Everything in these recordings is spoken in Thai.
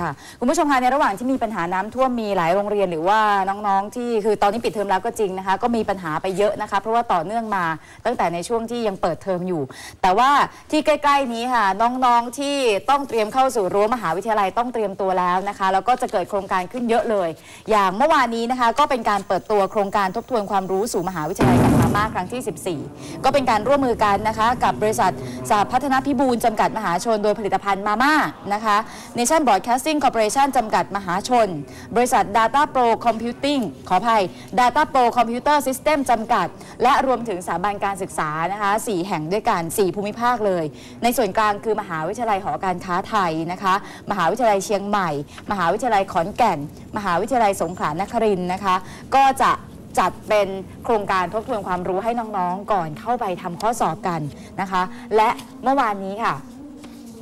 ค่ะคุณผู้ชมคะในระหว่างที่มีปัญหาน้ำท่วมมีหลายโรงเรียนหรือว่าน้องๆที่คือตอนนี้ปิดเทอมแล้วก็จริงนะคะ ก็มีปัญหาไปเยอะนะคะ เพราะว่าต่อเนื่องมาตั้งแต่ในช่วงที่ยังเปิดเทอมอยู่ แต่ว่าที่ใกล้ ๆ นี้ค่ะน้องๆที่ต้องเตรียมเข้าสู่รั้วมหาวิทยาลัยต้องเตรียมตัวแล้วนะคะแล้วก็จะเกิดโครงการขึ้นเยอะเลย อย่างเมื่อวานนี้นะคะ ก็เป็นการเปิดตัวโครงการทบทวนความรู้สู่มหาวิทยาลัยกับพม่าครั้งที่ 14 ก็เป็นการร่วมมือกันนะคะ กับบริษัทสหพัฒนาพิบูลจำกัดมหาชนโดยผลิตภัณฑ์มาม่านะคะ Nation Broadcasting Corporation จำกัดมหาชน บริษัท Data Pro Computing ขออภัย Data Pro Computer System จำกัด และรวมถึงสถาบันการศึกษานะคะ4แห่งด้วยกัน 4 ภูมิภาคเลย ในส่วนกลางคือมหาวิทยาลัยหอการค้าไทยนะคะ มหาวิทยาลัยเชียงใหม่ มหาวิทยาลัยขอนแก่น มหาวิทยาลัยสงขลานครินนะคะ ก็จะจัดเป็นโครงการทบทวนความรู้ให้น้องๆ ก่อนเข้าไปทำข้อสอบกันนะคะ และเมื่อวานนี้ค่ะ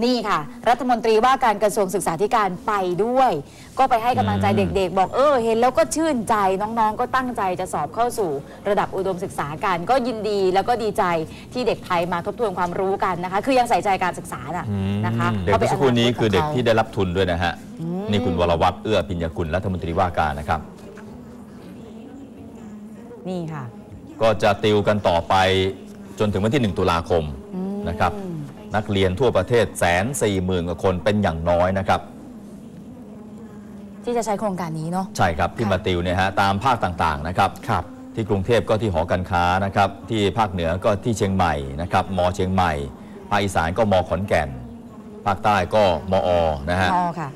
นี่ค่ะ รัฐมนตรีว่าการกระทรวงศึกษาธิการไปด้วย ก็ไปให้กำลังใจอืมเด็กๆ บอกเออ เห็นแล้วก็ชื่นใจน้องๆ ก็ตั้งใจจะสอบเข้าสู่ระดับอุดมศึกษากัน ก็ยินดีแล้วก็ดีใจที่เด็กไทยมาทบทวนความรู้กันนะคะ คือยังใส่ใจการศึกษาน่ะอืมนะคะเด็กพราะเมื่อสักครู่นี้ป็คือเด็กาตที่ได้รับทุนด้วยนะฮะนี่คุณวรวัตรเอื้อพิญญกุลรัฐมนตรีว่าการนะครับ นี่ค่ะ ก็จะติวกันต่อไปจนถึงวันที่ 1 ตุลาคมนะครับ นักเรียนทั่วประเทศแสนสี่หมื่นกว่าคนเป็นอย่างน้อยนะครับ ที่จะใช้โครงการนี้เนาะใช่ครับที่ค่ะมาติวเนี่ยฮะตามภาคต่างๆนะครับครับที่กรุงเทพก็ที่หอการค้านะครับที่ภาคเหนือก็ที่เชียงใหม่นะครับมเชียงใหม่ ภาคอีสานก็มขอนแก่น ภาคใต้ก็มอนะฮะอ๋อค่ะ